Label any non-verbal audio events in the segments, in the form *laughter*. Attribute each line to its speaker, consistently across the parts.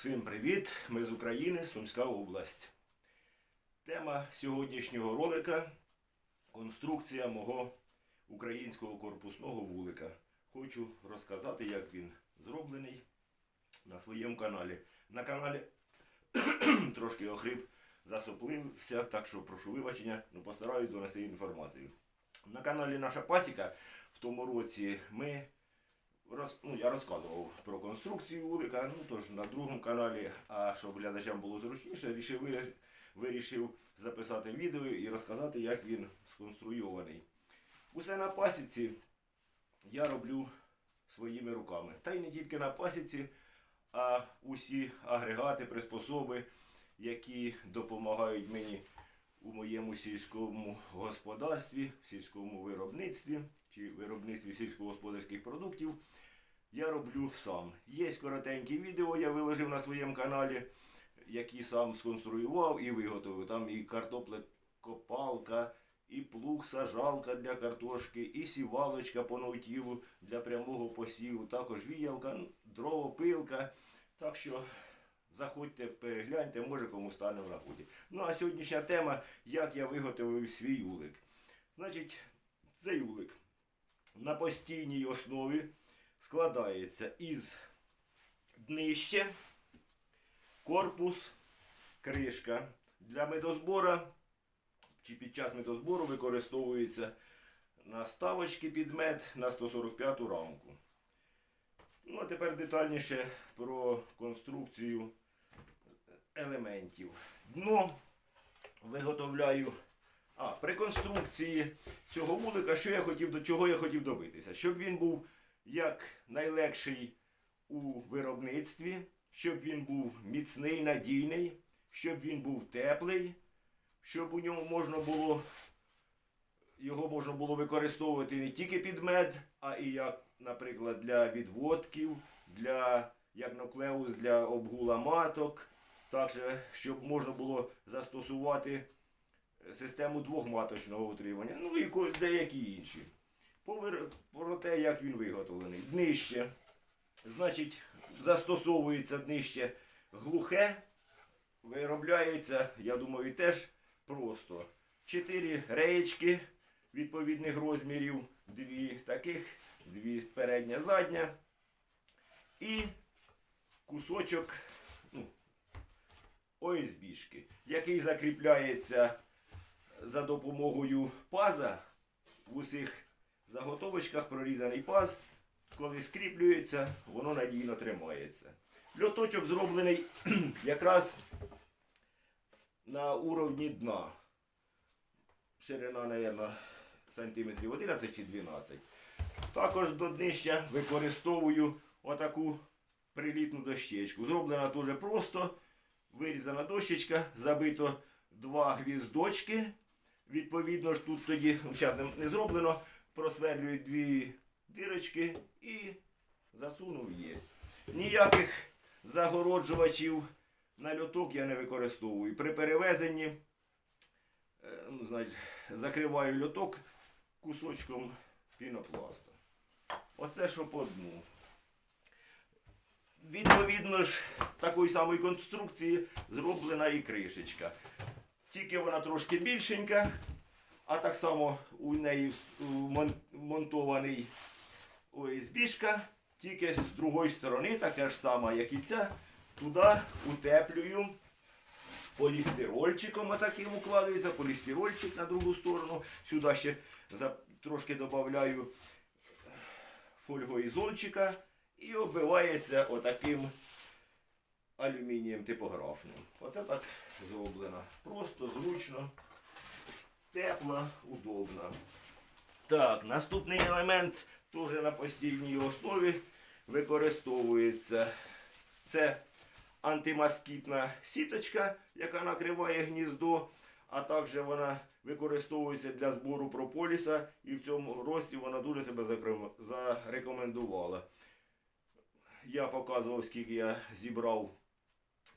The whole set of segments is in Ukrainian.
Speaker 1: Всім привіт! Ми з України, Сумська область. Тема сьогоднішнього ролика конструкція мого українського корпусного вулика. Хочу розказати, як він зроблений на своєму каналі. На каналі *coughs* трошки охрип, засоплився, так що прошу вибачення, ну постараюсь донести інформацію. На каналі Наша Пасіка в тому році ми роз, ну, я розказував про конструкцію вулика, ну тож на другому каналі, а щоб глядачам було зручніше, вирішив, вирішив записати відео і розказати, як він сконструйований. Усе на пасіці я роблю своїми руками. Та й не тільки на пасіці, а усі агрегати, приспособи, які допомагають мені у моєму сільському господарстві, в сільському виробництві чи виробництві сільськогосподарських продуктів, я роблю сам. Є коротенькі відео, я виложив на своєму каналі, які сам сконструював і виготовив. Там і картоплekопалка, і плуг, сажалка для картошки, і сівалочка по наутілу для прямого посіву, також віялка, дровопилка. Так що заходьте, перегляньте, може кому стане в нагоді. Ну а сьогоднішня тема, як я виготовив свій улик. Значить, цей улик на постійній основі складається із днище, корпус, кришка. Для медозбора чи під час медозбору використовується наставочки під мед на 145 рамку. Ну, а тепер детальніше про конструкцію елементів. Дно виготовляю. А, при конструкції цього вулика, що я хотів, до чого я хотів добитися? Щоб він був як найлегший у виробництві, щоб він був міцний, надійний, щоб він був теплий, щоб у ньому можна було його можна було використовувати не тільки під мед, а і як, наприклад, для відводків, для як нуклеус для обгула маток, також щоб можна було застосувати систему двохматочного утримання, ну і деякі інші. Повер- Про те, як він виготовлений. Днище. Значить, застосовується днище глухе, виробляється, я думаю, теж просто. Чотири реєчки відповідних розмірів, дві таких, дві передня, задня. І кусочок ну, ОСБшки, який закріпляється за допомогою паза в усіх заготовочках прорізаний паз. Коли скріплюється, воно надійно тримається. Льоточок зроблений *clears throat* якраз на уровні дна. Ширина, мабуть, сантиметрів 11 чи 12. Також до днища використовую отаку прилітну дощечку. Зроблена дуже просто. Вирізана дощечка, забито два гвіздочки. Відповідно ж тут тоді, зараз не зроблено, просверлюють дві дирочки і засунув єсть. Ніяких загороджувачів на льоток я не використовую. При перевезенні е, ну, значить, закриваю льоток кусочком пінопласта. Оце що по дну. Відповідно ж, такої самої конструкції зроблена і кришечка. Тільки вона трошки більшенька, а так само у неї монтований ОСБшка, тільки з другої сторони, така ж сама, як і ця, туди утеплюю полістирольчиком отаким укладається, полістирольчик на другу сторону. Сюди ще трошки додаю фольгоізольчика. І оббивається отаким алюмінієм типографним. Оце так зроблено. Просто, зручно, тепло, удобно. Так, наступний елемент теж на постійній основі використовується. Це антимоскітна сіточка, яка накриває гніздо, а також вона використовується для збору прополіса і в цьому рості вона дуже себе зарекомендувала. Я показував, скільки я зібрав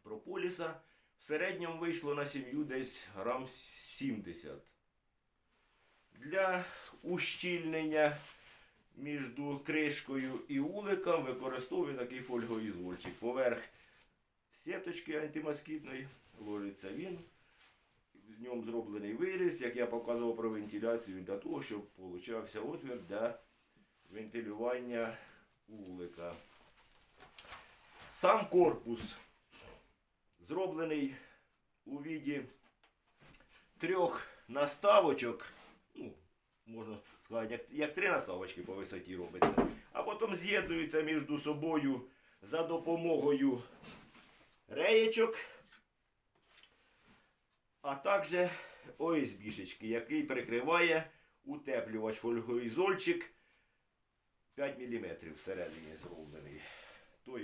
Speaker 1: прополіса. В середньому вийшло на сім'ю десь грам 70. Для ущільнення між кришкою і уликом використовую такий фольгоізольчик. Поверх сіточки антимоскітної. Ложиться він. В ньому зроблений виріз, як я показував про вентиляцію, для того, щоб получався отвір для вентилювання вулика. Сам корпус зроблений у віді трьох наставочок. Ну, можна сказати, як, як три наставочки по висоті робиться. А потім з'єднуються між собою за допомогою реєчок, а також ОСБшечки, який прикриває утеплювач фольгоізольчик 5 мм всередині зроблений. Тобто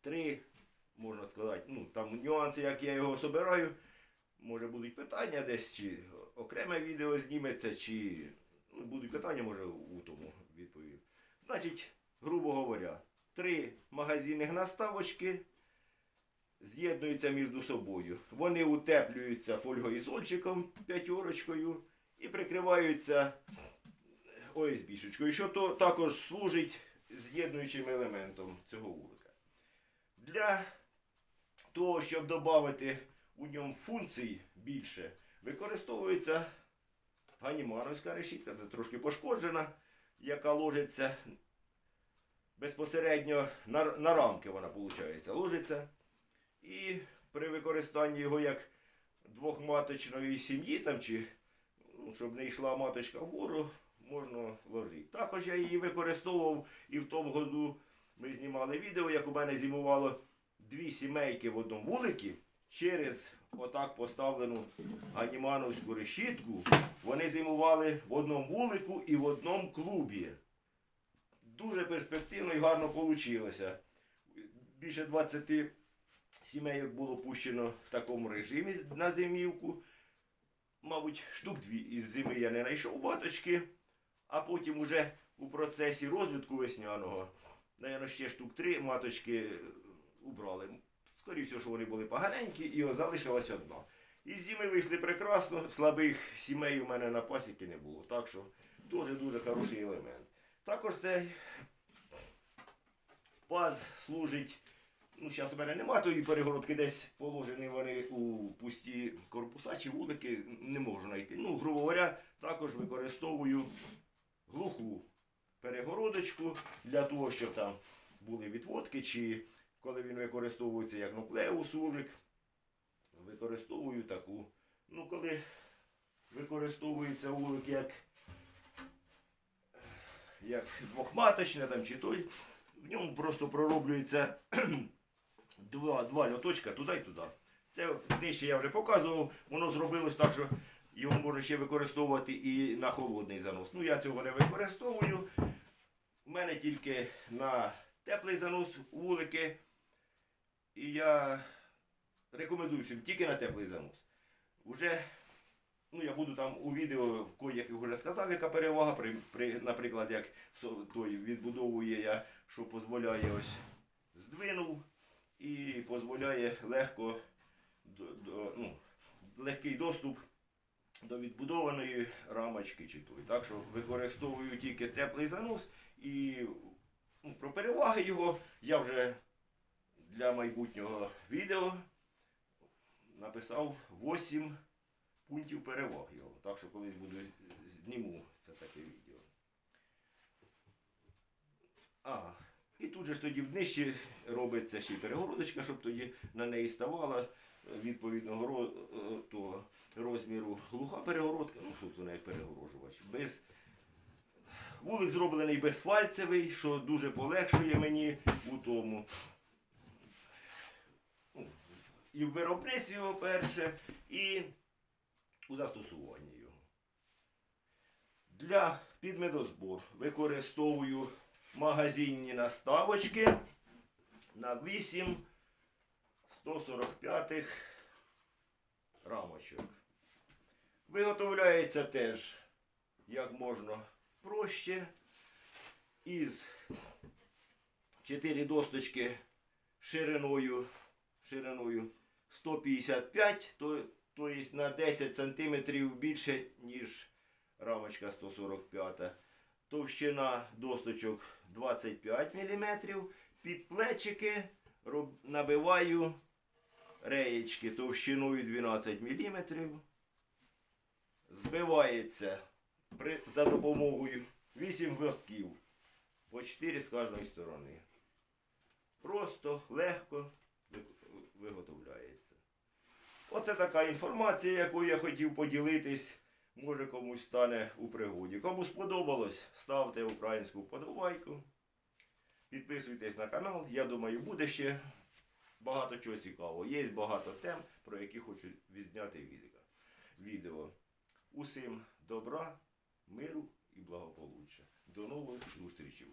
Speaker 1: три, можна сказати, ну там нюанси, як я його собираю. Може будуть питання десь, чи окреме відео зніметься, чи ну, будуть питання, може у тому відповім. Значить, грубо говоря, три магазинних наставочки з'єднуються між собою. Вони утеплюються фольгоізольчиком п'ятерочкою і прикриваються ОСБшечкою, що то також служить з'єднуючим елементом цього вулика. Для того, щоб додати у ньому функцій більше, використовується ганімановська решітка, це трошки пошкоджена, яка ложиться безпосередньо на, на рамки вона виходить, ложиться. І при використанні його як двохматочної сім'ї, там, чи, ну, щоб не йшла маточка вгору, можна ложити. Також я її використовував і в тому году ми знімали відео, як у мене зимувало дві сімейки в одному вуликі через отак поставлену анімановську решітку. Вони зимували в одному вулику і в одному клубі. Дуже перспективно і гарно вийшло. Більше 20 сімейок було пущено в такому режимі на зимівку. Мабуть, штук дві із зими я не знайшов баточки, а потім уже у процесі розвитку весняного, наверное, ще штук три маточки убрали. Скоріше, що вони були поганенькі, і о, залишилась одна. Із зими вийшли прекрасно, слабих сімей у мене на пасіки не було. Так що дуже-дуже хороший елемент. Також цей паз служить. Ну, зараз у мене нема тої перегородки, десь положені вони у пусті корпуса чи вулики, не можу знайти. Ну, грубо говоря, також використовую глуху перегородочку для того, щоб там були відводки, чи коли він використовується як нуклеус вулик, використовую таку. Ну, коли використовується вулик як, як двохматочне там, чи той, в ньому просто пророблюється *clears throat* два, два льоточка туди і туди. Це нижче я вже показував, воно зробилось так, що його можна ще використовувати і на холодний занос. Ну, я цього не використовую. У мене тільки на теплий занос вулики. І я рекомендую всім тільки на теплий занос. Уже, ну я буду там у відео, як вже сказав, яка перевага, при, при, наприклад, як той відбудовує я, що дозволяє ось здвинув і дозволяє легко до, до, ну, легкий доступ до відбудованої рамочки чи той. Так що використовую тільки теплий занос і ну, про переваги його я вже для майбутнього відео написав 8 пунктів переваг його. Так що колись буду зніму це таке відео. Ага. І тут же ж тоді нижче робиться ще й перегородочка, щоб тоді на неї ставала відповідного е, того розміру глуха перегородка, ну, собственно, як перегорожувач. Без... Вулик зроблений безфальцевий, що дуже полегшує мені у тому. І в виробництві його перше, і у застосуванні його. Для підмедозбор використовую магазинні наставочки на 8 145 рамочок. Виготовляється теж як можна проще. Із 4 досточки шириною, шириною 155, то, то є на 10 см більше, ніж рамочка 145. Товщина досточок 25 мм, підплечики роб- набиваю реєчки товщиною 12 мм. Збивається при, за допомогою 8 гвоздків по 4 з кожної сторони. Просто, легко виготовляється. Оце така інформація, яку я хотів поділитись. Може комусь стане у пригоді. Кому сподобалось, ставте українську вподобайку. Підписуйтесь на канал. Я думаю, буде ще багато чого цікавого. Є багато тем, про які хочу відзняти відео. Усім добра, миру і благополуччя. До нових зустрічей.